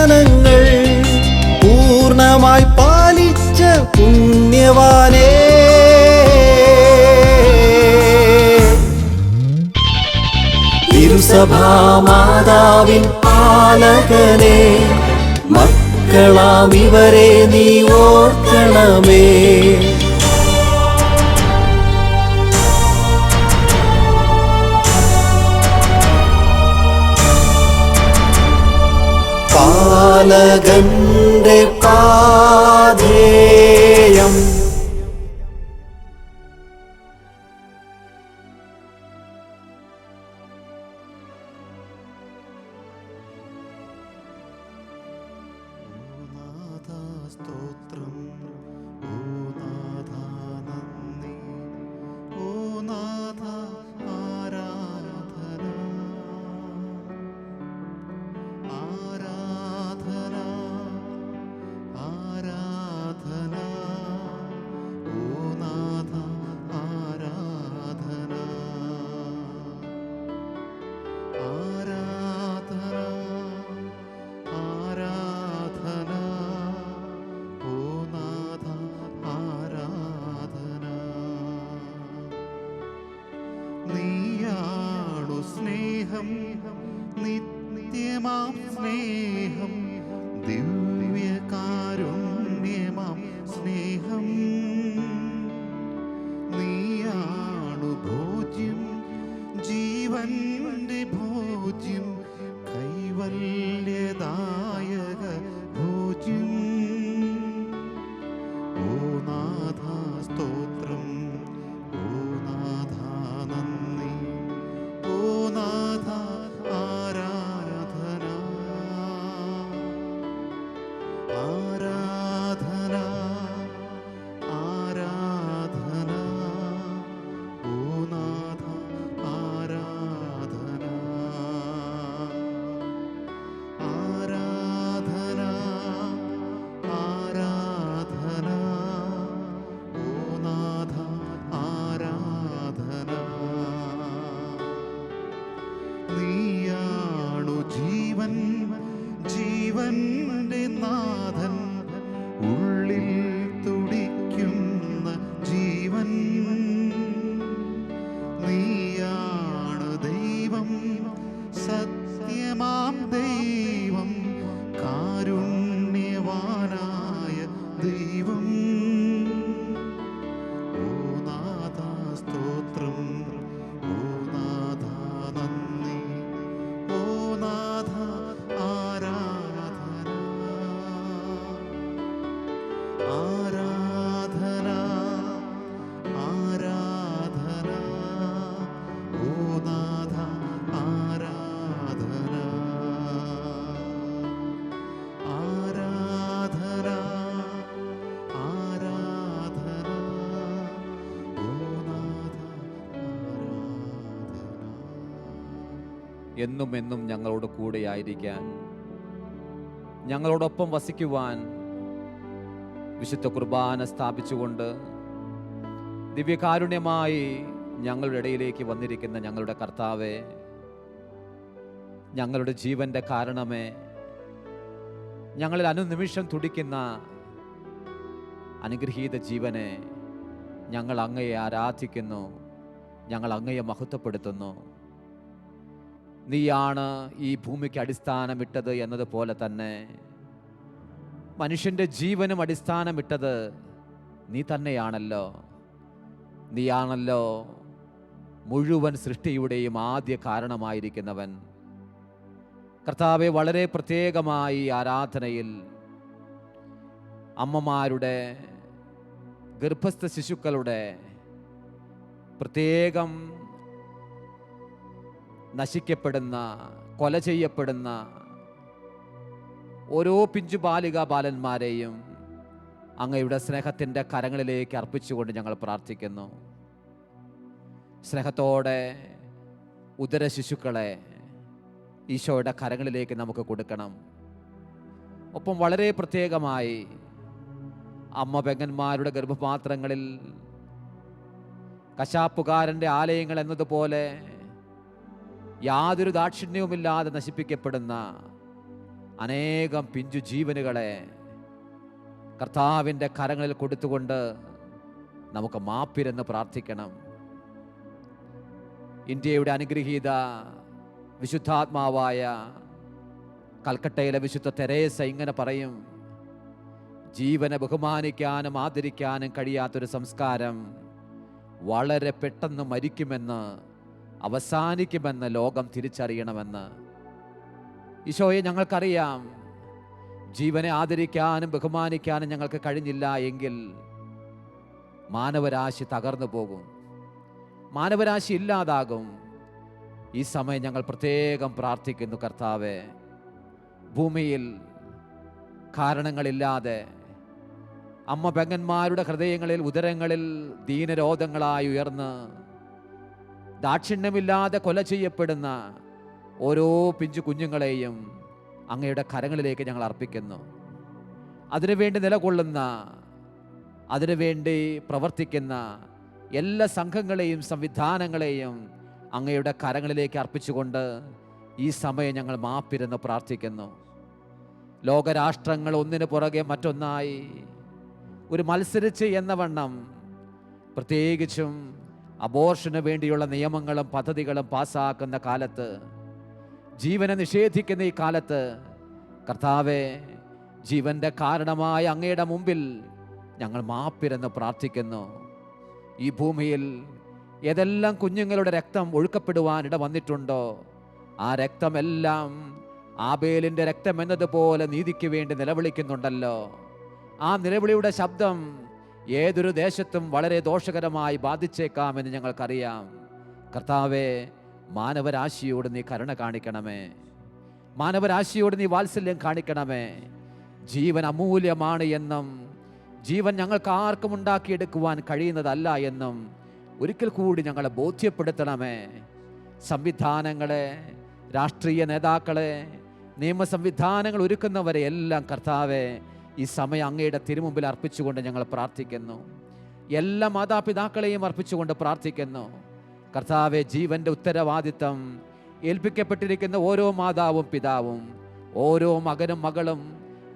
ദർശനങ്ങൾ പൂർണമായി പാലിച്ച പുണ്യവാനേ. തിരുസഭാമാതാവിൻ പാലകനെ മക്കളാം ഇവരെ നീ ഓർക്കണമേ. പാലകന്റെ പാധേയം ദൈവം എന്നും എന്നും ഞങ്ങളോട് കൂടെയായിരിക്കാൻ ഞങ്ങളോടൊപ്പം വസിക്കുവാൻ വിശുദ്ധ കുർബാന സ്ഥാപിച്ചുകൊണ്ട് ദിവ്യകാരുണ്യമായി ഞങ്ങളുടെ ഇടയിലേക്ക് വന്നിരിക്കുന്ന ഞങ്ങളുടെ കർത്താവെ ഞങ്ങളുടെ ജീവന്റെ കാരണമേ ഞങ്ങളിൽ അനുനിമിഷം തുടിക്കുന്ന അനുഗ്രഹീത ജീവനെ ഞങ്ങൾ അങ്ങയെ ആരാധിക്കുന്നു ഞങ്ങൾ അങ്ങയെ മഹത്വപ്പെടുത്തുന്നു. നീയാണ് ഈ ഭൂമിക്ക് അടിസ്ഥാനമിട്ടത് എന്നതുപോലെ തന്നെ മനുഷ്യന്റെ ജീവനും അടിസ്ഥാനമിട്ടത് നീ തന്നെയാണല്ലോ. നീയാണല്ലോ മുഴുവൻ സൃഷ്ടിയുടെയും ആദ്യ കാരണമായിരിക്കുന്നവൻ. കർത്താവെ വളരെ പ്രത്യേകമായി ആരാധനയിൽ അമ്മമാരുടെ ഗർഭസ്ഥ ശിശുക്കളുടെ പ്രത്യേകം നശിക്കപ്പെടുന്ന കൊല ചെയ്യപ്പെടുന്ന ഓരോ പിഞ്ചു ബാലിക ബാലന്മാരെയും അങ്ങയുടെ സ്നേഹത്തിന്റെ കരങ്ങളിലേക്ക് അർപ്പിച്ചുകൊണ്ട് ഞങ്ങൾ പ്രാർത്ഥിക്കുന്നു. സ്നേഹത്തോടെ ഉദര ശിശുക്കളെ ഈശോയുടെ കരങ്ങളിലേക്ക് നമുക്ക് കൊടുക്കണം. ഒപ്പം വളരെ പ്രത്യേകമായി അമ്മ പെങ്ങന്മാരുടെ ഗർഭപാത്രങ്ങളിൽ കശാപ്പുകാരന്റെ ആലയങ്ങൾ എന്നതുപോലെ യാതൊരു ദാക്ഷിണ്യവുമില്ലാതെ നശിപ്പിക്കപ്പെടുന്ന അനേകം പിഞ്ചു ജീവനുകളെ കർത്താവിന്റെ കരങ്ങളിൽ കൊടുത്തുകൊണ്ട് നമുക്ക് മാപ്പിരെന്ന് പ്രാർത്ഥിക്കണം. ഇന്ത്യയുടെ അനുഗ്രഹീത വിശുദ്ധാത്മാവായ കൽക്കട്ടയിലെ വിശുദ്ധ തെരേസ ഇങ്ങനെ പറയും ജീവനെ ബഹുമാനിക്കാനും ആദരിക്കാനും കഴിയാത്തൊരു സംസ്കാരം വളരെ പെട്ടെന്ന് മരിക്കുമെന്ന് അവസാനിക്കുമെന്ന് ലോകം തിരിച്ചറിയണമെന്ന്. ഈശോയെ ഞങ്ങൾക്കറിയാം. ജീവനെ ആദരിക്കാനും ബഹുമാനിക്കാനും ഞങ്ങൾക്ക് കഴിഞ്ഞില്ല എങ്കിൽ മാനവരാശി തകർന്നു പോകും. മാനവരാശി ഇല്ലാതാകും. ഈ സമയം ഞങ്ങൾ പ്രത്യേകം പ്രാർത്ഥിക്കുന്നു കർത്താവെ. ഭൂമിയിൽ കാരണങ്ങളില്ലാതെ അമ്മ പെങ്ങന്മാരുടെ ഹൃദയങ്ങളിൽ ഉദരങ്ങളിൽ ദീനരോധങ്ങളായി ഉയർന്ന് ദാക്ഷിണ്യമില്ലാതെ കൊല ചെയ്യപ്പെടുന്ന ഓരോ പിഞ്ചു കുഞ്ഞുങ്ങളെയും അങ്ങയുടെ കരങ്ങളിലേക്ക് ഞങ്ങൾ അർപ്പിക്കുന്നു. അതിനുവേണ്ടി നിലകൊള്ളുന്ന അതിനുവേണ്ടി പ്രവർത്തിക്കുന്ന എല്ലാ സംഘങ്ങളെയും സംവിധാനങ്ങളെയും അങ്ങയുടെ കരങ്ങളിലേക്ക് അർപ്പിച്ചുകൊണ്ട് ഈ സമയം ഞങ്ങൾ മാപ്പിരുന്ന് പ്രാർത്ഥിക്കുന്നു. ലോകരാഷ്ട്രങ്ങൾ ഒന്നിനു പുറകെ മറ്റൊന്നായി ഒരു മത്സരിച്ച് എന്ന വണ്ണം പ്രത്യേകിച്ചും അബോർഷന് വേണ്ടിയുള്ള നിയമങ്ങളും പദ്ധതികളും പാസ്സാക്കുന്ന കാലത്ത് ജീവനെ നിഷേധിക്കുന്ന ഈ കാലത്ത് കർത്താവെ ജീവന്റെ കാരണമായ അങ്ങയുടെ മുമ്പിൽ ഞങ്ങൾ മാപ്പിരെന്ന് പ്രാർത്ഥിക്കുന്നു. ഈ ഭൂമിയിൽ ഏതെല്ലാം കുഞ്ഞുങ്ങളുടെ രക്തം ഒഴുക്കപ്പെടുവാൻ ഇട വന്നിട്ടുണ്ടോ ആ രക്തമെല്ലാം ആബേലിന്റെ രക്തം എന്നതുപോലെ നീതിക്ക് വേണ്ടി നിലവിളിക്കുന്നുണ്ടല്ലോ. ആ നിലവിളിയുടെ ശബ്ദം ഏതൊരു ദേശത്തും വളരെ ദോഷകരമായി ബാധിച്ചേക്കാമെന്ന് ഞങ്ങൾക്കറിയാം. കർത്താവെ മാനവരാശിയോട് നീ കരുണ കാണിക്കണമേ. മാനവരാശിയോട് നീ വാത്സല്യം കാണിക്കണമേ. ജീവൻ അമൂല്യമാണ് എന്നും ജീവൻ ഞങ്ങൾക്ക് ആർക്കും ഉണ്ടാക്കിയെടുക്കുവാൻ കഴിയുന്നതല്ല എന്നും ഒരിക്കൽ കൂടി ഞങ്ങളെ ബോധ്യപ്പെടുത്തണമേ. സംവിധാനങ്ങളെ രാഷ്ട്രീയ നേതാക്കളെ നിയമ സംവിധാനങ്ങൾ ഒരുക്കുന്നവരെ എല്ലാം കർത്താവെ ഈ സമയം അങ്ങയുടെ തിരുമുമ്പിൽ അർപ്പിച്ചുകൊണ്ട് ഞങ്ങൾ പ്രാർത്ഥിക്കുന്നു. എല്ലാ മാതാപിതാക്കളെയും അർപ്പിച്ചുകൊണ്ട് പ്രാർത്ഥിക്കുന്നു. കർത്താവെ ജീവന്റെ ഉത്തരവാദിത്തം ഏൽപ്പിക്കപ്പെട്ടിരിക്കുന്ന ഓരോ മാതാവും പിതാവും ഓരോ മകനും മകളും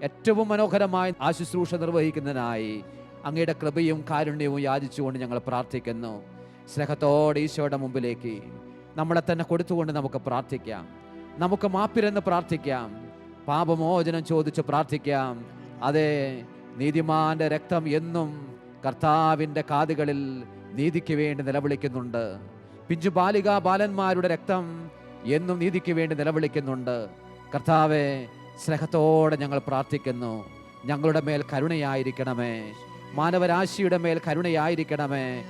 ഏറ്റവും മനോഹരമായി ആശുശ്രൂഷ ശുശ്രൂഷ നിർവഹിക്കുന്നതിനായി അങ്ങയുടെ കൃപയും കാരുണ്യവും യാചിച്ചുകൊണ്ട് ഞങ്ങൾ പ്രാർത്ഥിക്കുന്നു. സ്നേഹത്തോടെ ഈശോയുടെ മുമ്പിലേക്ക് നമ്മളെ തന്നെ കൊടുത്തുകൊണ്ട് നമുക്ക് പ്രാർത്ഥിക്കാം. നമുക്ക് മാപ്പിരെന്ന് പ്രാർത്ഥിക്കാം. പാപമോചനം ചോദിച്ച് പ്രാർത്ഥിക്കാം. അതെ നീതിമാന്റെ രക്തം എന്നും കർത്താവിന്റെ കാതുകളിൽ നീതിക്ക് വേണ്ടി നിലവിളിക്കുന്നുണ്ട്. പിഞ്ചു ബാലിക ബാലന്മാരുടെ രക്തം എന്നും നീതിക്ക് വേണ്ടി നിലവിളിക്കുന്നുണ്ട്. കർത്താവെ സ്നേഹത്തോടെ ഞങ്ങൾ പ്രാർത്ഥിക്കുന്നു. ഞങ്ങളുടെ മേൽ കരുണയായിരിക്കണമേ. മാനവരാശിയുടെ മേൽ കരുണയായിരിക്കണമേ.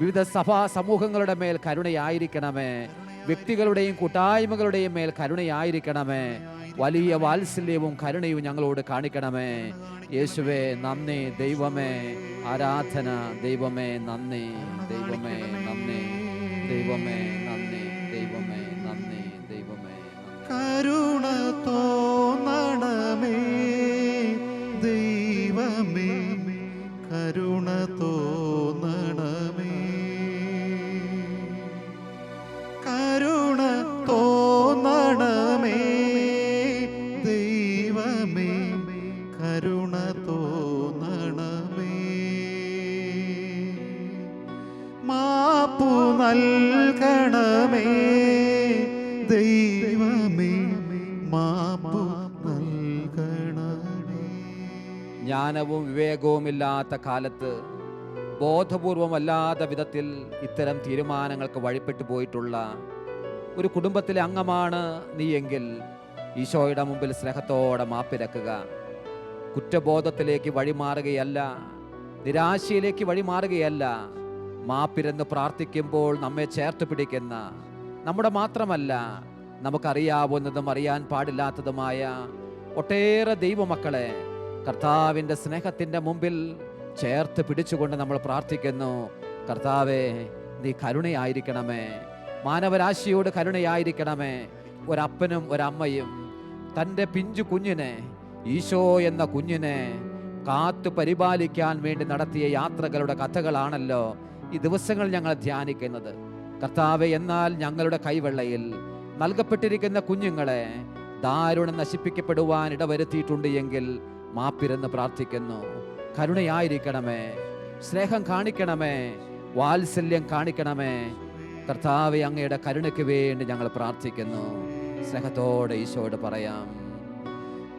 വിവിധ സഭാ സമൂഹങ്ങളുടെ മേൽ കരുണയായിരിക്കണമേ. വ്യക്തികളുടെയും കൂട്ടായ്മകളുടെയും മേൽ കരുണയായിരിക്കണമേ. വലിയ വാത്സല്യവും കരുണയും ഞങ്ങളോട് കാണിക്കണമേ. യേശുവേ നന്ദി ദൈവമേ. ആരാധന ദൈവമേ നന്ദി ദൈവമേ നന്ദി ദൈവമേ നന്ദി ദൈവമേ നന്ദി ദൈവമേ കരുണ തോന്നണമേ. ദൈവമേ കരുണ തോന്നണമേ നൽകണമേ. ദൈവമേ മാപ്പു നൽകണമേ. ജ്ഞാനവും വിവേകവുമില്ലാത്ത കാലത്ത് ബോധപൂർവമല്ലാത്ത വിധത്തിൽ ഇത്തരം തീരുമാനങ്ങൾക്ക് വഴിപ്പെട്ടു പോയിട്ടുള്ള ഒരു കുടുംബത്തിലെ അംഗമാണ് നീയെങ്കിൽ ഈശോയുടെ മുമ്പിൽ സ്നേഹത്തോടെ മാപ്പിരക്കുക കുറ്റബോധത്തിലേക്ക് വഴിമാറുകയല്ല നിരാശയിലേക്ക് വഴിമാറുകയല്ല മാപ്പിരെന്ന് പ്രാർത്ഥിക്കുമ്പോൾ നമ്മെ ചേർത്ത് പിടിക്കുന്ന നമ്മുടെ മാത്രമല്ല നമുക്കറിയാവുന്നതും അറിയാൻ പാടില്ലാത്തതുമായ ഒട്ടേറെ ദൈവമക്കളെ കർത്താവിന്റെ സ്നേഹത്തിന്റെ മുമ്പിൽ ചേർത്ത് പിടിച്ചുകൊണ്ട് നമ്മൾ പ്രാർത്ഥിക്കുന്നു. കർത്താവേ നീ കരുണയായിരിക്കണമേ. മാനവരാശിയോട് കരുണയായിരിക്കണമേ. ഒരപ്പനും ഒരമ്മയും തന്റെ പിഞ്ചു കുഞ്ഞിനെ ഈശോ എന്ന കുഞ്ഞിനെ കാത്തു പരിപാലിക്കാൻ വേണ്ടി നടത്തിയ യാത്രകളുടെ കഥകളാണല്ലോ ഈ ദിവസങ്ങൾ ഞങ്ങൾ ധ്യാനിക്കുന്നത്. കർത്താവ് എന്നാൽ ഞങ്ങളുടെ കൈവെള്ളയിൽ നൽകപ്പെട്ടിരിക്കുന്ന കുഞ്ഞുങ്ങളെ ദാരുണം നശിപ്പിക്കപ്പെടുവാൻ ഇടവരുത്തിയിട്ടുണ്ട് എങ്കിൽ മാപ്പിരെന്ന് പ്രാർത്ഥിക്കുന്നു. കരുണയായിരിക്കണമേ. സ്നേഹം കാണിക്കണമേ. വാത്സല്യം കാണിക്കണമേ. കർത്താവ് അങ്ങയുടെ കരുണയ്ക്ക് വേണ്ടി ഞങ്ങൾ പ്രാർത്ഥിക്കുന്നു. സ്നേഹത്തോടെ ഈശോയോട് പറയാം.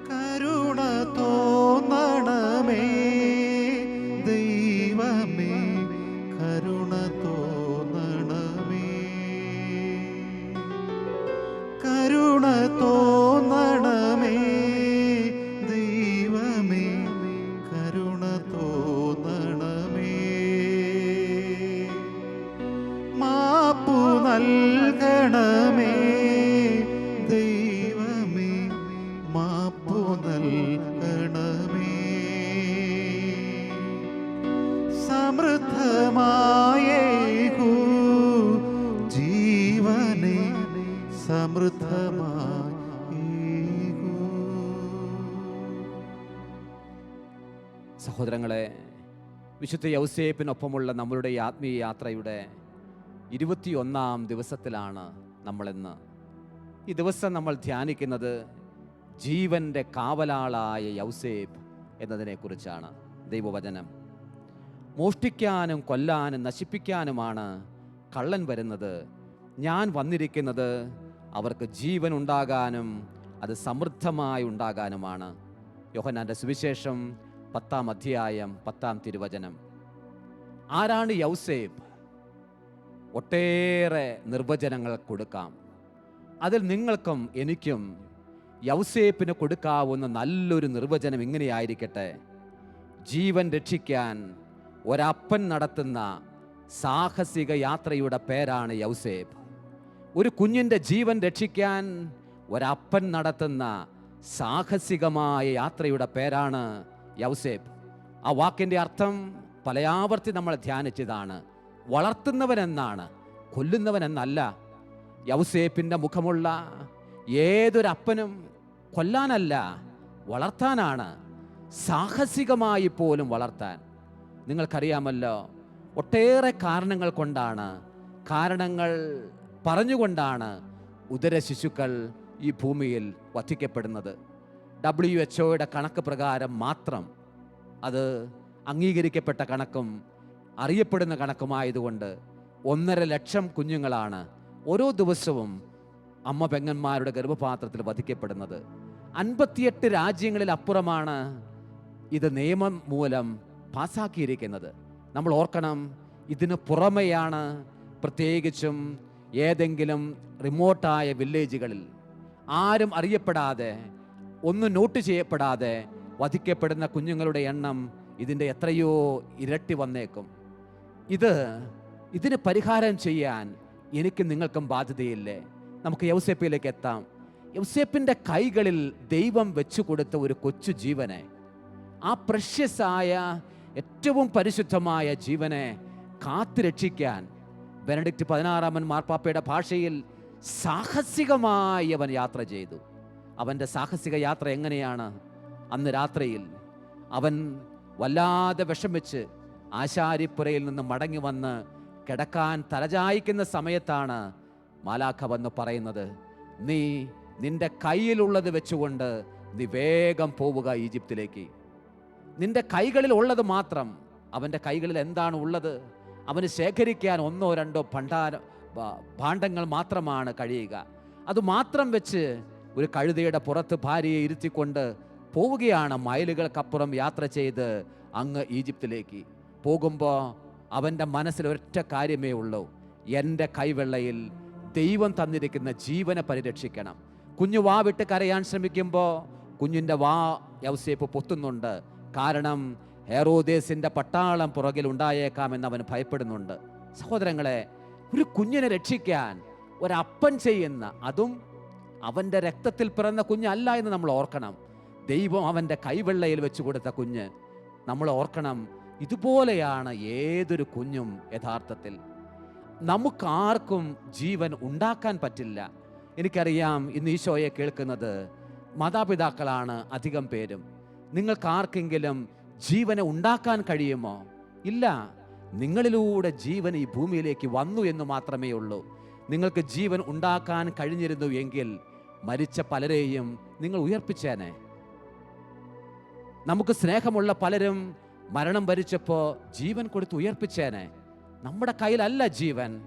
കരുണ തോന്നണമേ. കരുണ തോന്നണമേ വിശുദ്ധ യൗസേപ്പിനൊപ്പമുള്ള നമ്മളുടെ ഈ ആത്മീയ യാത്രയുടെ ഇരുപത്തിയൊന്നാം ദിവസത്തിലാണ് നമ്മളിന്ന്. ഈ ദിവസം നമ്മൾ ധ്യാനിക്കുന്നത് ജീവന്റെ കാവലാളായ യൗസേപ്പ് എന്നതിനെക്കുറിച്ചാണ്. ദൈവവചനം. മോഷ്ടിക്കാനും കൊല്ലാനും നശിപ്പിക്കാനുമാണ് കള്ളൻ വരുന്നത്. ഞാൻ വന്നിരിക്കുന്നത് അവർക്ക് ജീവൻ ഉണ്ടാകാനും അത് സമൃദ്ധമായി ഉണ്ടാകാനുമാണ്. യോഹനാന്റെ സുവിശേഷം പത്താം അധ്യായം പത്താം തിരുവചനം. ആരാണ് യൗസേബ് ഒട്ടേറെ നിർവചനങ്ങൾ കൊടുക്കാം. അതിൽ നിങ്ങൾക്കും എനിക്കും യൗസേപ്പിന് കൊടുക്കാവുന്ന നല്ലൊരു നിർവചനം ഇങ്ങനെയായിരിക്കട്ടെ. ജീവൻ രക്ഷിക്കാൻ ഒരപ്പൻ നടത്തുന്ന സാഹസിക യാത്രയുടെ പേരാണ് യൗസേബ് ഒരു കുഞ്ഞിന്റെ ജീവൻ രക്ഷിക്കാൻ ഒരപ്പൻ നടത്തുന്ന സാഹസികമായ യാത്രയുടെ പേരാണ് യൗസേപ്പ്. ആ വാക്കിന്റെ അർത്ഥം പലയാവർത്തി നമ്മൾ ധ്യാനിച്ചതാണ്. വളർത്തുന്നവനെന്നാണ് കൊല്ലുന്നവനെന്നല്ല. യൗസേപ്പിന്റെ മുഖമുള്ള ഏതൊരപ്പനും കൊല്ലാനല്ല വളർത്താനാണ്. സാഹസികമായി പോലും വളർത്താൻ. നിങ്ങൾക്കറിയാമല്ലോ ഒട്ടേറെ കാരണങ്ങൾ കൊണ്ടാണ് കാരണങ്ങൾ പറഞ്ഞുകൊണ്ടാണ് ഉദര ശിശുക്കൾ ഈ ഭൂമിയിൽ വധിക്കപ്പെടുന്നത്. ഡബ്ല്യു എച്ച് ഒയുടെ കണക്ക് പ്രകാരം മാത്രം അത് അംഗീകരിക്കപ്പെട്ട കണക്കും അറിയപ്പെടുന്ന കണക്കുമായതുകൊണ്ട് ഒന്നര ലക്ഷം കുഞ്ഞുങ്ങളാണ് ഓരോ ദിവസവും അമ്മ പെങ്ങന്മാരുടെ ഗർഭപാത്രത്തിൽ വധിക്കപ്പെടുന്നത്. അൻപത്തിയെട്ട് രാജ്യങ്ങളിൽ അപ്പുറമാണ് ഇത് നിയമം മൂലം പാസ്സാക്കിയിരിക്കുന്നത് നമ്മൾ ഓർക്കണം ഇതിന് പുറമെയാണ് പ്രത്യേകിച്ചും ഏതെങ്കിലും റിമോട്ടായ വില്ലേജുകളിൽ ആരും അറിയപ്പെടാതെ ഒന്നും നോട്ട് ചെയ്യപ്പെടാതെ വധിക്കപ്പെടുന്ന കുഞ്ഞുങ്ങളുടെ എണ്ണം ഇതിന്റെ എത്രയോ ഇരട്ടി വന്നേക്കും. ഇത് ഇതിന് പരിഹാരം ചെയ്യാൻ എനിക്ക് നിങ്ങൾക്കും ബാധ്യതയില്ലേ? നമുക്ക് യൗസേപ്പിലേക്ക് എത്താം. യൗസേപ്പിന്റെ കൈകളിൽ ദൈവം വെച്ചു കൊടുത്ത ഒരു കൊച്ചു ജീവനെ ആ പ്രഷ്യസായ ഏറ്റവും പരിശുദ്ധമായ ജീവനെ കാത്തുരക്ഷിക്കാൻ ബെനഡിക്റ്റ് പതിനാറാമൻ മാർപ്പാപ്പയുടെ ഭാഷയിൽ സാഹസികമായി അവൻ യാത്ര ചെയ്തു. അവന്റെ സാഹസിക യാത്ര എങ്ങനെയാണ് അന്ന് രാത്രിയിൽ? അവൻ വല്ലാതെ വിഷമിച്ച് ആശാരിപ്പുരയിൽ നിന്ന് മടങ്ങി വന്ന് കിടക്കാൻ തലചായ്ക്കുന്ന സമയത്താണ് മാലാഖ വന്ന് പറയുന്നത് നീ നിന്റെ കയ്യിലുള്ളത് വെച്ചുകൊണ്ട് നീ വേഗം പോവുക ഈജിപ്തിലേക്ക്. നിന്റെ കൈകളിൽ ഉള്ളത് മാത്രം അവന്റെ കൈകളിൽ എന്താണ് ഉള്ളത്? അവന് ശേഖരിക്കാൻ ഒന്നോ രണ്ടോ ഭണ്ഡാര ഭാണ്ഡങ്ങൾ മാത്രമാണ് കഴിയുക. അത് മാത്രം വെച്ച് ഒരു കഴുതയുടെ പുറത്ത് ഭാര്യയെ ഇരുത്തിക്കൊണ്ട് പോവുകയാണ് മൈലുകൾക്കപ്പുറം യാത്ര ചെയ്ത് അങ്ങ് ഈജിപ്തിലേക്ക്. പോകുമ്പോൾ അവന്റെ മനസ്സിൽ ഒറ്റ കാര്യമേ ഉള്ളൂ. എന്റെ കൈവെള്ളയിൽ ദൈവം തന്നിരിക്കുന്ന ജീവനെ പരിരക്ഷിക്കണം. കുഞ്ഞു വാ വിട്ട് കരയാൻ ശ്രമിക്കുമ്പോൾ കുഞ്ഞിന്റെ വാ യൗസേപ്പ് പൊത്തുന്നുണ്ട്. കാരണം ഹെറോദേസിന്റെ പട്ടാളം പുറകിൽ ഉണ്ടായേക്കാമെന്ന് അവൻ ഭയപ്പെടുന്നുണ്ട്. സഹോദരങ്ങളെ ഒരു കുഞ്ഞിനെ രക്ഷിക്കാൻ ഒരപ്പൻ ചെയ്യുന്ന അതും അവന്റെ രക്തത്തിൽ പിറന്ന കുഞ്ഞല്ല എന്ന് നമ്മൾ ഓർക്കണം. ദൈവം അവന്റെ കൈവെള്ളയിൽ വെച്ച് കൊടുത്ത കുഞ്ഞ് നമ്മൾ ഓർക്കണം ഇതുപോലെയാണ് ഏതൊരു കുഞ്ഞും യഥാർത്ഥത്തിൽ. നമുക്കാർക്കും ജീവൻ ഉണ്ടാക്കാൻ പറ്റില്ല. എനിക്കറിയാം ഇന്ന് ഈശോയെ കേൾക്കുന്നത് മാതാപിതാക്കളാണ് അധികം പേരും. നിങ്ങൾക്കാർക്കെങ്കിലും ജീവനെ ഉണ്ടാക്കാൻ കഴിയുമോ? ഇല്ല. നിങ്ങളിലൂടെ ജീവൻ ഈ ഭൂമിയിലേക്ക് വന്നു എന്ന് മാത്രമേ ഉള്ളൂ. നിങ്ങൾക്ക് ജീവൻ ഉണ്ടാക്കാൻ കഴിഞ്ഞിരുന്നു എങ്കിൽ മരിച്ച പലരെയും നിങ്ങൾ ഉയർപ്പിച്ചേനെ. നമുക്ക് സ്നേഹമുള്ള പലരും മരണം വരിച്ചപ്പോൾ ജീവൻ കൊടുത്ത് ഉയർപ്പിച്ചേനെ. നമ്മുടെ കയ്യിലല്ല ജീവൻ.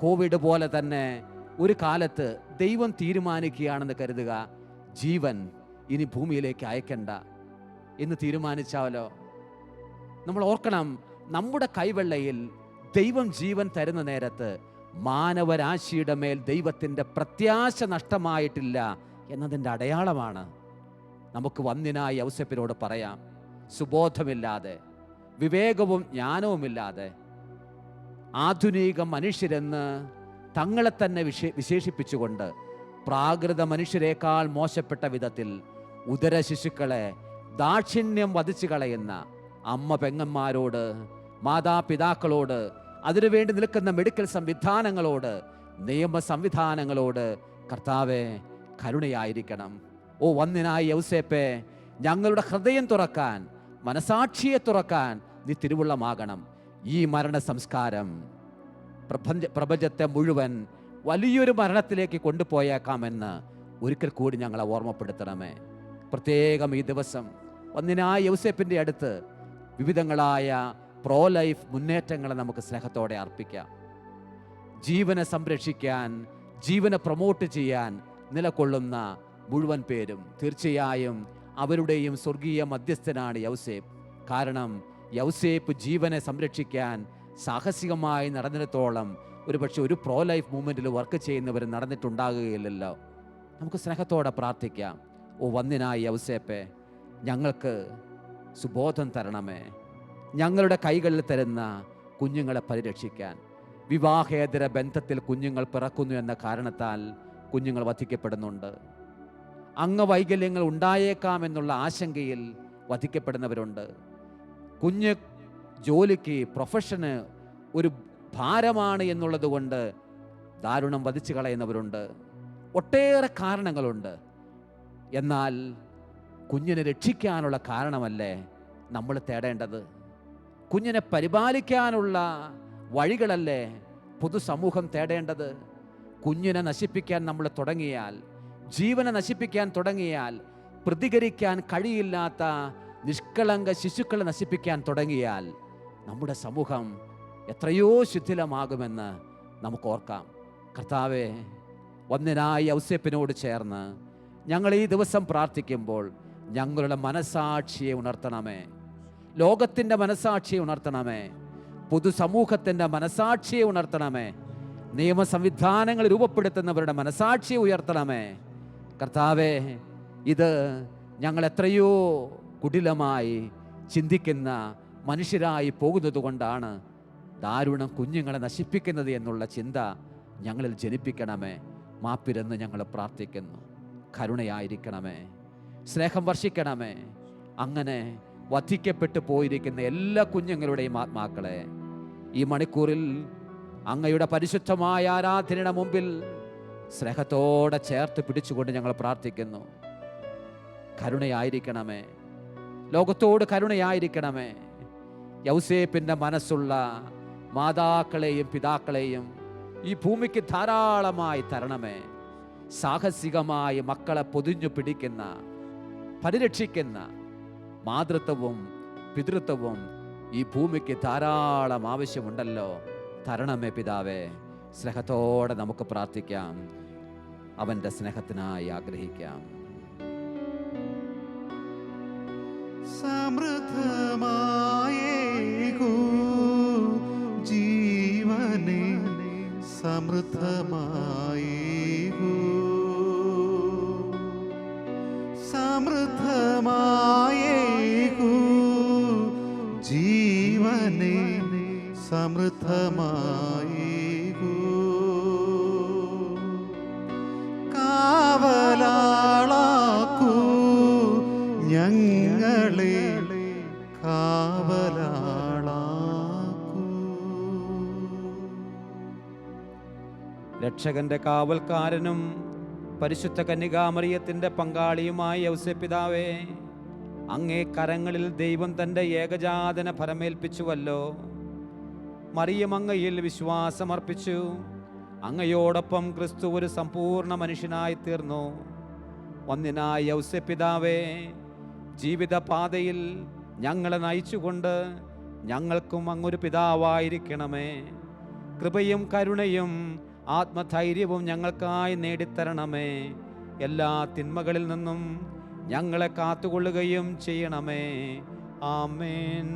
കോവിഡ് പോലെ തന്നെ ഒരു കാലത്ത് ദൈവം തീരുമാനിക്കുകയാണെന്ന് കരുതുക. ജീവൻ ഇനി ഭൂമിയിലേക്ക് അയക്കണ്ട. എന്ന് തീരുമാനിച്ചാലോ? നമ്മൾ ഓർക്കണം നമ്മുടെ കൈവെള്ളയിൽ ദൈവം ജീവൻ തരുന്ന നേരത്ത് മാനവരാശിയുടെ മേൽ ദൈവത്തിന്റെ പ്രത്യാശ നഷ്ടമായിട്ടില്ല എന്നതിന്റെ അടയാളമാണ്. നമുക്ക് വന്നിനായി ഔസപ്പിനോട് പറയാം സുബോധമില്ലാതെ വിവേകവും ജ്ഞാനവുമില്ലാതെ ആധുനിക മനുഷ്യരെന്ന് തങ്ങളെ തന്നെ വിശേ വിശേഷിപ്പിച്ചുകൊണ്ട് പ്രാകൃത മനുഷ്യരെക്കാൾ മോശപ്പെട്ട വിധത്തിൽ ഉദര ശിശുക്കളെ ദാക്ഷിണ്യം വധിച്ചു കളയുന്ന അമ്മ പെങ്ങന്മാരോട് മാതാപിതാക്കളോട് അതിനുവേണ്ടി നിൽക്കുന്ന മെഡിക്കൽ സംവിധാനങ്ങളോട് നിയമ സംവിധാനങ്ങളോട് കർത്താവെ കരുണയായിരിക്കണം. ഓ വന്നിനായി യൗസേപ്പെ ഞങ്ങളുടെ ഹൃദയം തുറക്കാൻ മനസാക്ഷിയെ തുറക്കാൻ നീ തിരുവുള്ളമാകണം. ഈ മരണ സംസ്കാരം പ്രപഞ്ച പ്രപഞ്ചത്തെ മുഴുവൻ വലിയൊരു മരണത്തിലേക്ക് കൊണ്ടുപോയേക്കാമെന്ന് ഒരിക്കൽ കൂടി ഞങ്ങളെ ഓർമ്മപ്പെടുത്തണമേ. പ്രത്യേകം ഈ ദിവസം ഒന്നിനായ യൗസേപ്പിന്റെ അടുത്ത് വിവിധങ്ങളായ പ്രോ ലൈഫ് മുന്നേറ്റങ്ങളെ നമുക്ക് സ്നേഹത്തോടെ അർപ്പിക്കാം. ജീവനെ സംരക്ഷിക്കാൻ ജീവനെ പ്രൊമോട്ട് ചെയ്യാൻ നിലകൊള്ളുന്ന മുഴുവൻ പേരും തീർച്ചയായും അവരുടെയും സ്വർഗീയ മധ്യസ്ഥനാണ് യൗസേപ്പ്. കാരണം യൗസേപ്പ് ജീവനെ സംരക്ഷിക്കാൻ സാഹസികമായി നടന്നിടത്തോളം ഒരുപക്ഷെ ഒരു പ്രോ ലൈഫ് മൂവ്മെന്റിൽ വർക്ക് ചെയ്യുന്നവർ നടന്നിട്ടുണ്ടാകുകയില്ലല്ലോ. നമുക്ക് സ്നേഹത്തോടെ പ്രാർത്ഥിക്കാം. ഓ വന്നിനായി യൗസേപ്പെ ഞങ്ങൾക്ക് സുബോധം തരണമേ. ഞങ്ങളുടെ കൈകളിൽ തരുന്ന കുഞ്ഞുങ്ങളെ പരിരക്ഷിക്കാൻ. വിവാഹേതര ബന്ധത്തിൽ കുഞ്ഞുങ്ങൾ പിറക്കുന്നു എന്ന കാരണത്താൽ കുഞ്ഞുങ്ങൾ വധിക്കപ്പെടുന്നുണ്ട്. അംഗവൈകല്യങ്ങൾ ഉണ്ടായേക്കാമെന്നുള്ള ആശങ്കയിൽ വധിക്കപ്പെടുന്നവരുണ്ട്. കുഞ്ഞ് ജോലിക്ക് പ്രൊഫഷന് ഒരു ഭാരമാണ് എന്നുള്ളത് കൊണ്ട് ദാരുണം വധിച്ചു കളയുന്നവരുണ്ട്. ഒട്ടേറെ കാരണങ്ങളുണ്ട്. എന്നാൽ കുഞ്ഞിനെ രക്ഷിക്കാനുള്ള കാരണമല്ലേ നമ്മൾ തേടേണ്ടത്? കുഞ്ഞിനെ പരിപാലിക്കാനുള്ള വഴികളല്ലേ പൊതുസമൂഹം തേടേണ്ടത്? കുഞ്ഞിനെ നശിപ്പിക്കാൻ നമ്മൾ തുടങ്ങിയാൽ ജീവനെ നശിപ്പിക്കാൻ തുടങ്ങിയാൽ പ്രതികരിക്കാൻ കഴിയില്ലാത്ത നിഷ്കളങ്ക ശിശുക്കളെ നശിപ്പിക്കാൻ തുടങ്ങിയാൽ നമ്മുടെ സമൂഹം എത്രയോ ശിഥിലമാകുമെന്ന് നമുക്ക് ഓർക്കാം കർത്താവെ ഒന്നിനായി ഔസ്യപ്പിനോട് ചേർന്ന് ഞങ്ങൾ ഈ ദിവസം പ്രാർത്ഥിക്കുമ്പോൾ ഞങ്ങളുടെ മനസാക്ഷിയെ ഉണർത്തണമേ. ലോകത്തിന്റെ മനസാക്ഷിയെ ഉണർത്തണമേ. പൊതുസമൂഹത്തിന്റെ മനസാക്ഷിയെ ഉണർത്തണമേ. നിയമ സംവിധാനങ്ങൾ രൂപപ്പെടുത്തുന്നവരുടെ മനസാക്ഷിയെ ഉയർത്തണമേ. കർത്താവേ ഇത് ഞങ്ങൾ എത്രയോ കുടിലമായി ചിന്തിക്കുന്ന മനുഷ്യരായി പോകുന്നത് കൊണ്ടാണ് ദാരുണം കുഞ്ഞുങ്ങളെ നശിപ്പിക്കുന്നത് എന്നുള്ള ചിന്ത ഞങ്ങളിൽ ജനിപ്പിക്കണമേ. മാപ്പിരെന്ന് ഞങ്ങൾ പ്രാർത്ഥിക്കുന്നു. കരുണയായിരിക്കണമേ. സ്നേഹം വർഷിക്കണമേ. അങ്ങനെ വധിക്കപ്പെട്ടു പോയിരിക്കുന്ന എല്ലാ കുഞ്ഞുങ്ങളുടെയും ആത്മാക്കളെ ഈ മണിക്കൂറിൽ അങ്ങയുടെ പരിശുദ്ധമായ ആരാധനയുടെ മുമ്പിൽ സ്നേഹത്തോടെ ചേർത്ത് പിടിച്ചുകൊണ്ട് ഞങ്ങൾ പ്രാർത്ഥിക്കുന്നു. കരുണയായിരിക്കണമേ. ലോകത്തോട് കരുണയായിരിക്കണമേ. യൗസേപ്പിന്റെ മനസ്സുള്ള മാതാക്കളെയും പിതാക്കളെയും ഈ ഭൂമിക്ക് ധാരാളമായി തരണമേ. സാഹസികമായി മക്കളെ പൊതിഞ്ഞു പിടിക്കുന്ന പരിരക്ഷിക്കുന്ന മാതൃത്വവും പിതൃത്വവും ഈ ഭൂമിക്ക് ധാരാളം ആവശ്യമുണ്ടല്ലോ. തരണമേ പിതാവേ. സ്നേഹത്തോടെ നമുക്ക് പ്രാർത്ഥിക്കാം. അവന്റെ സ്നേഹത്തിനായി ആഗ്രഹിക്കാം. സമൃദ്ധമായേകൂ ജീവനെ രക്ഷകന്റെ കാവൽക്കാരനും പരിശുദ്ധ കന്യകാമറിയത്തിന്റെ പങ്കാളിയുമായ ഔസപ്പിതാവേ അങ്ങേ കരങ്ങളിൽ ദൈവം തന്റെ ഏകജാതന ഫലമേൽപ്പിച്ചുവല്ലോ. മറിയമങ്ങയിൽ വിശ്വാസമർപ്പിച്ചു. അങ്ങയോടൊപ്പം ക്രിസ്തു ഒരു സമ്പൂർണ മനുഷ്യനായി തീർന്നു. ഒന്നിനായ ജീവിത ജീവിതപാതയിൽ ഞങ്ങളെ നയിച്ചുകൊണ്ട് ഞങ്ങൾക്കും അങ്ങൊരു പിതാവായിരിക്കണമേ. കൃപയും കരുണയും ആത്മധൈര്യവും ഞങ്ങൾക്കായി നേടിത്തരണമേ. എല്ലാ തിന്മകളിൽ നിന്നും ഞങ്ങളെ കാത്തുകൊള്ളുകയും ചെയ്യണമേ. ആമേൻ.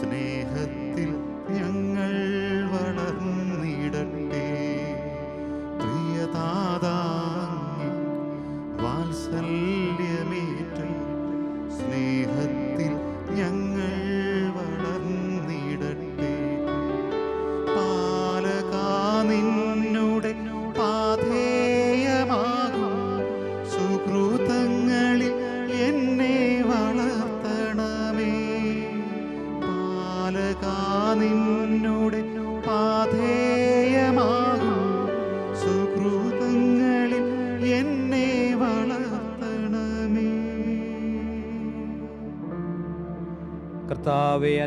listening.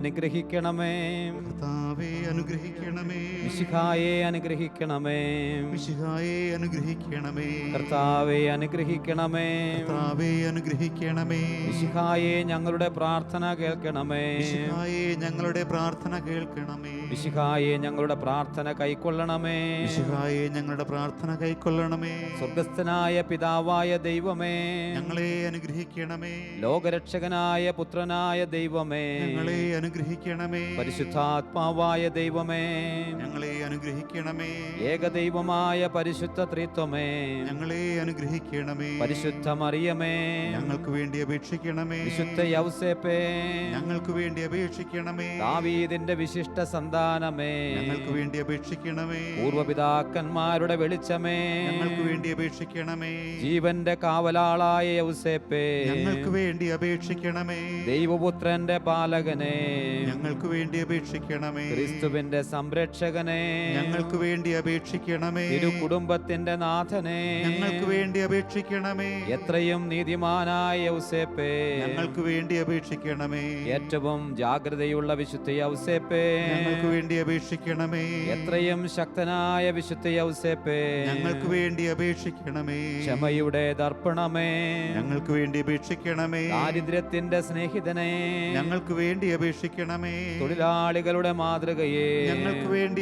അനുഗ്രഹിക്കണമേ. കർത്താവെ അനുഗ്രഹിക്കണമേ. മിശിഹായെ അനുഗ്രഹിക്കണമേ. മിശിഹായെ അനുഗ്രഹിക്കണമേ. കർത്താവെ അനുഗ്രഹിക്കണമേ. കർത്താവെ അനുഗ്രഹിക്കണമേ. മിശിഹായെ ഞങ്ങളുടെ പ്രാർത്ഥന കേൾക്കണമേ. മിശിഹായെ ഞങ്ങളുടെ പ്രാർത്ഥന കേൾക്കണമേ. മിശിഹായെ ഞങ്ങളുടെ പ്രാർത്ഥന കൈക്കൊള്ളണമേ. മിശിഹായെ ഞങ്ങളുടെ പ്രാർത്ഥന കൈക്കൊള്ളണമേ. സ്വർഗസ്ഥനായ പിതാവായ ദൈവമേ. ഞങ്ങളെ അനുഗ്രഹിക്കണമേ. ലോകരക്ഷകനായ പുത്രനായ ദൈവമേ. ഞങ്ങളെ അനുഗ്രഹിക്കണമേ. പരിശുദ്ധാത്മാവായ ദൈവമേ. ഞങ്ങളെ അനുഗ്രഹിക്കണമേ. ഏകദൈവമായ പരിശുദ്ധ ത്രിത്വമേ. ഞങ്ങളെ അനുഗ്രഹിക്കണമേ. പരിശുദ്ധ മറിയമേ. ഞങ്ങൾക്ക് വേണ്ടി അപേക്ഷിക്കണമേ. വിശുദ്ധ യൗസേപ്പേ. ഞങ്ങൾക്ക് വേണ്ടി അപേക്ഷിക്കണമേ. ദാവീദിന്റെ വിശിഷ്ട സന്താനമേ. ഞങ്ങൾക്ക് വേണ്ടി അപേക്ഷിക്കണമേ. പൂർവപിതാക്കന്മാരുടെ വെളിച്ചമേ. ഞങ്ങൾക്ക് വേണ്ടി അപേക്ഷിക്കണമേ. ജീവന്റെ കാവലാളായ യൗസേപ്പേ. ഞങ്ങൾക്ക് വേണ്ടി അപേക്ഷിക്കണമേ. ദൈവപുത്രന്റെ പാലകനെ. ഞങ്ങൾക്ക് വേണ്ടി അപേക്ഷിക്കണമേ. ക്രിസ്തുവിന്റെ സംരക്ഷകനെ. ഞങ്ങൾക്ക് വേണ്ടി അപേക്ഷിക്കണമേ. ഒരു കുടുംബത്തിന്റെ നാഥനെ. ഞങ്ങൾക്ക് വേണ്ടി അപേക്ഷിക്കണമേ. എത്രയും നീതിമാനായ ഔസേപ്പേ. ഞങ്ങൾക്ക് വേണ്ടി അപേക്ഷിക്കണമേ. ഏറ്റവും ജാഗ്രതയുള്ള വിശുദ്ധ ഔസേപ്പേ. ഞങ്ങൾക്ക് വേണ്ടി അപേക്ഷിക്കണമേ. എത്രയും ശക്തനായ വിശുദ്ധ ഔസേപ്പേ. ഞങ്ങൾക്ക് വേണ്ടി അപേക്ഷിക്കണമേ. ക്ഷമയുടെ ദർപ്പണമേ. ഞങ്ങൾക്ക് വേണ്ടി അപേക്ഷിക്കണമേ. ദാരിദ്ര്യത്തിന്റെ സ്നേഹിതനെ. ഞങ്ങൾക്ക് വേണ്ടി അപേക്ഷിക്കണമേ. തൊഴിലാളികളുടെ മാതൃകയെ. ഞങ്ങൾക്ക് വേണ്ടി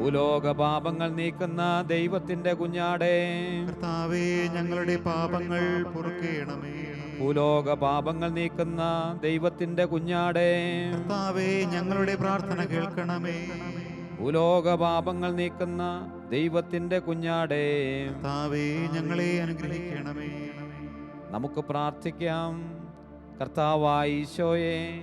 ഭൂലോക പാപങ്ങൾ നീക്കുന്ന ദൈവത്തിന്റെ കുഞ്ഞാടേ. കർത്താവേ ഞങ്ങളുടെ പാപങ്ങൾ പൊറുക്കേണമേ. ഭൂലോക പാപങ്ങൾ നീക്കുന്ന ദൈവത്തിന്റെ കുഞ്ഞാടേ. കർത്താവേ ഞങ്ങളുടെ പ്രാർത്ഥന കേൾക്കണമേ. ഭൂലോക പാപങ്ങൾ നീക്കുന്ന ദൈവത്തിന്റെ കുഞ്ഞാടേ. കർത്താവേ ഞങ്ങളെ അനുഗ്രഹിക്കണമേ. നമുക്ക് പ്രാർത്ഥിക്കാം. കർത്താവായ ഈശോയെ